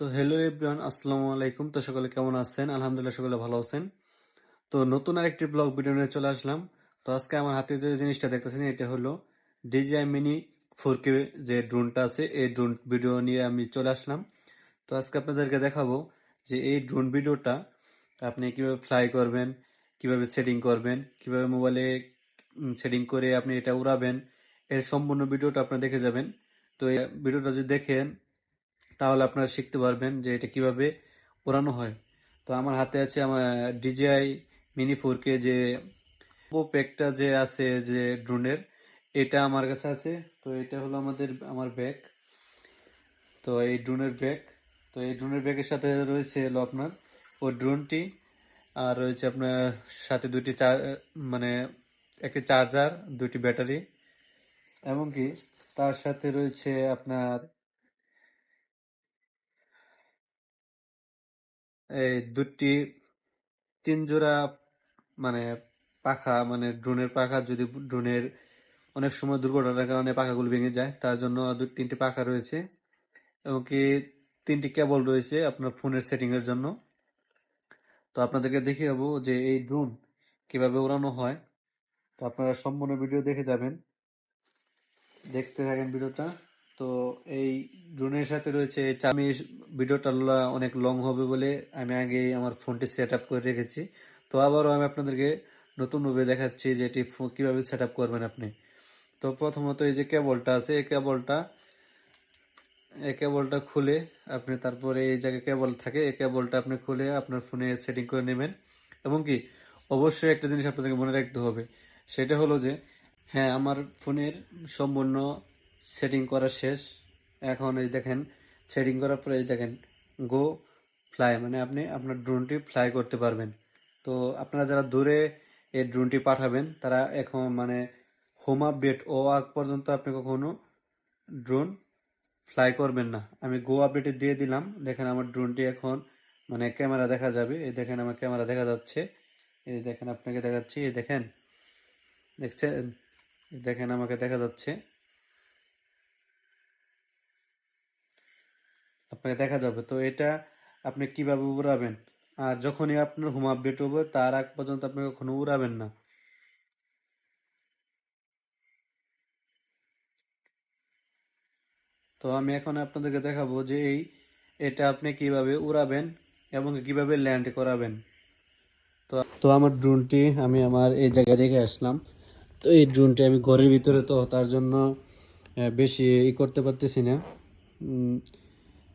তো hello everyone আসসালামু আলাইকুম। তো সকলে কেমন আছেন? আলহামদুলিল্লাহ, সকলে ভালো আছেন। তো নতুন আরেকটি ব্লগ ভিডিও নিয়ে চলে আসলাম। তো আজকে আমার হাতে যে জিনিসটা দেখতেছেন, এটা হলো ডিজিআই মিনি ফোর কে যে ড্রোনটা আছে, এই ড্রোন ভিডিও নিয়ে আমি চলে আসলাম। তো আজকে আপনাদেরকে দেখাবো যে এই ড্রোন ভিডিওটা আপনি কীভাবে ফ্লাই করবেন, কীভাবে সেটিং করবেন, কীভাবে মোবাইলে সেটিং করে আপনি এটা উড়াবেন, এর সম্পূর্ণ ভিডিওটা আপনারা দেখে যাবেন। তো এই ভিডিওটা যদি দেখেন তাহলে আপনারা শিখতে পারবেন যে এটা কীভাবে ওড়ানো হয়। তো আমার হাতে আছে আমার ডিজিআই মিনি ফোর কে যে প্যাকটা যে আছে যে ড্রোনের, এটা আমার কাছে আছে। তো এটা হলো আমাদের, আমার ব্যাগ। তো এই ড্রোনের ব্যাগ, তো এই ড্রোনের ব্যাগের সাথে রয়েছে হলো আপনার ওই ড্রোনটি, আর রয়েছে আপনার সাথে দুটি চার মানে একটি চার্জার দুটি ব্যাটারি এমনকি তার সাথে রয়েছে আপনার এই দুটি তিন জোড়া মানে পাখা মানে ড্রোনের পাখা, যদি ড্রোনের অনেক সময় দুর্ঘটনার কারণে পাখাগুলো ভেঙে যায়, তার জন্য দু, তিনটি পাখা রয়েছে। এবং কি তিনটি কেবল রয়েছে আপনার ফোনের সেটিং এর জন্য। তো আপনাদেরকে দেখে যাব যে এই ড্রোন কীভাবে উড়ানো হয়। তো আপনারা সম্পূর্ণ ভিডিও দেখে যাবেন। দেখতে থাকেন ভিডিওটা। তো এই ড্রোনের সাথে রয়েছে আমি ভিডিওটা অনেক লং হবে বলে আমি আগে আমার ফোনটি সেট আপ করে রেখেছি। তো আবারও আমি আপনাদেরকে নতুনভাবে দেখাচ্ছি যে এটি কীভাবে সেট আপ করবেন আপনি। তো প্রথমত এই যে কেবলটা আছে, এই কেবলটা এই কেবলটা খুলে আপনি তারপরে এই জায়গায় কেবল থাকে, এই কেবলটা আপনি খুলে আপনার ফোনে সেটিং করে নেবেন। এবং কি, অবশ্যই একটা জিনিস আপনাদেরকে মনে রাখতে হবে, সেটা হলো যে হ্যাঁ আমার ফোনের সম্পূর্ণ সেটিং করা শেষ। এখন এই দেখেন সেটিং করার পরে এই দেখেন গো ফ্লাই মানে আপনি আপনার ড্রোনটি ফ্লাই করতে পারবেন। তো আপনারা যারা দূরে এই ড্রোনটি পাঠাবেন, তারা এখন মানে হোম আপডেট ও আগ পর্যন্ত আপনি কখনো ড্রোন ফ্লাই করবেন না। আমি গো আপডেটে দিয়ে দিলাম। দেখেন আমার ড্রোনটি এখন মানে ক্যামেরা দেখা যাবে। এই দেখেন আমার ক্যামেরা দেখা যাচ্ছে। এই দেখেন আপনাকে দেখাচ্ছি। এই দেখেন, দেখছেন? দেখেন আমাকে দেখা যাচ্ছে। আপনাকে দেখা যাবে। তো এটা আপনি কীভাবে উড়াবেন? আর যখনই আপনার হোম আপডেট হবে, তার আগ পর্যন্ত আপনি কখনো উড়াবেন না। তো আমি এখন আপনাদেরকে দেখাবো যে এই, এটা আপনি কীভাবে উড়াবেন এবং কীভাবে ল্যান্ড করাবেন। তো তো আমার ড্রোনটি আমি আমার এই জায়গায় রেখে আসলাম। তো এই ড্রোনটি আমি ঘরের ভিতরে তো তার জন্য বেশি ই করতে পারতেছি না।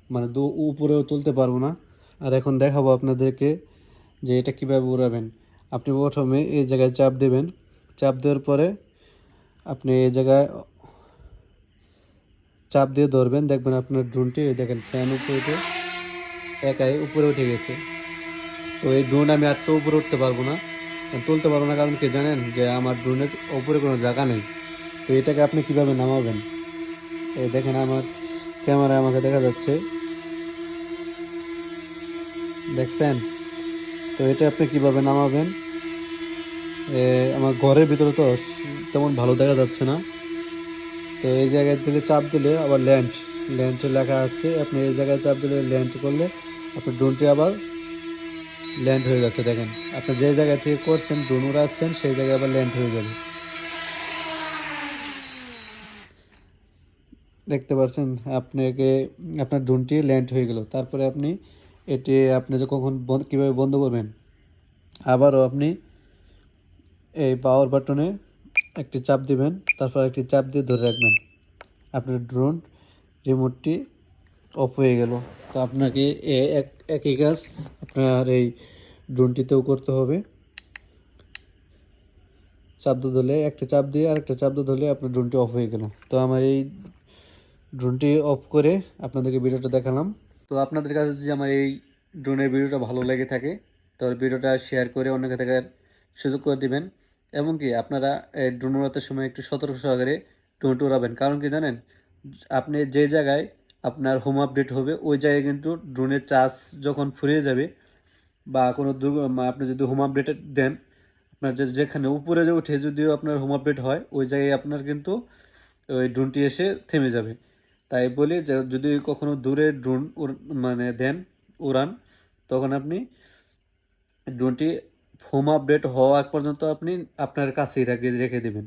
মানে দু উপরেও তুলতে পারব না। আর এখন দেখাবো আপনাদেরকে যে এটা কীভাবে উড়াবেন। আপনি প্রথমে এই জায়গায় চাপ দেবেন। চাপ দেওয়ার পরে আপনি এই জায়গায় চাপ দিয়ে ধরবেন। দেখবেন আপনার ড্রোনটি দেখেন ফ্যান উপরে উঠে একাই উপরে উঠে গেছে। তো এই ড্রোন আমি আর তো উপরে উঠতে পারব না। তুলতে পারব না কারণ কি জানেন যে আমার ড্রোনের উপরে কোনো জায়গা নেই। তো এটাকে আপনি কীভাবে নামাবেন? এই দেখেন আমার ক্যামেরায় আমাকে দেখা যাচ্ছে। দেখছেন? তো এটা আপনি কীভাবে নামাবেন? আমার ঘরের ভিতরে তো তেমন ভালো দেখা যাচ্ছে না। তো এই জায়গায় দিলে চাপ দিলে আবার ল্যান্ড, ল্যান্ডে লেখা আছে, আপনি এই জায়গায় চাপ দিলে ল্যান্ড করলে আপনার ড্রোনটি আবার ল্যান্ড হয়ে যাচ্ছে, দেখেন। আপনি যে জায়গা থেকে করছেন ড্রোন উড়াচ্ছেন, সেই জায়গায় আবার ল্যান্ড হয়ে যাবে। দেখতে পাচ্ছেন আপনাকে, আপনার ড্রোনটি ল্যান্ড হয়ে গেল। তারপরে আপনি এটি, আপনি যে কখন কীভাবে বন্ধ করবেন, আবারও আপনি এই পাওয়ার বাটনে একটি চাপ দিবেন, তারপর একটি চাপ দিয়ে ধরে রাখবেন। আপনার ড্রোন রিমোটটি অফ হয়ে গেল। তো আপনাকে এক, একই কাজ আপনার এই ড্রোনটিতেও করতে হবে। চাপ দিয়ে ধরলে, একটা চাপ দিয়ে আর একটা চাপ দিয়ে ধরলে আপনার ড্রোনটি অফ হয়ে গেল। তো আমার এই ড্রোনটি অফ করে আপনাদেরকে ভিডিওটা দেখালাম। তো আপনাদের কাছে যদি আমার এই ড্রোনের ভিডিওটা ভালো লেগে থাকে, তাহলে ভিডিওটা শেয়ার করে অন্যকে দেখার সুযোগ করে দিবেন। এবং কি, আপনারা ড্রোন উড়াতে সময় একটু সতর্ক সহকারে ড্রোনটি উড়াবেন। কারণ কি জানেন, আপনি যে জায়গায় আপনার হোম আপডেট হবে, ওই জায়গায় কিন্তু ড্রোনের চার্জ যখন ফুরিয়ে যাবে বা কোনো আপনি যদি হোম আপডেট দেন, আপনার যেখানে উপরে যে উঠে যদিও আপনার হোম আপডেট হয়, ওই জায়গায় আপনার কিন্তু ওই ড্রোনটি এসে থেমে যাবে। তাই বলি যে, যদি কখনো দূরে ড্রোন মানে দেন উড়ান, তখন আপনি ড্রোনটি ফোম আপডেট হওয়া পর্যন্ত আপনি আপনার কাছেই রেখে রেখে দেবেন।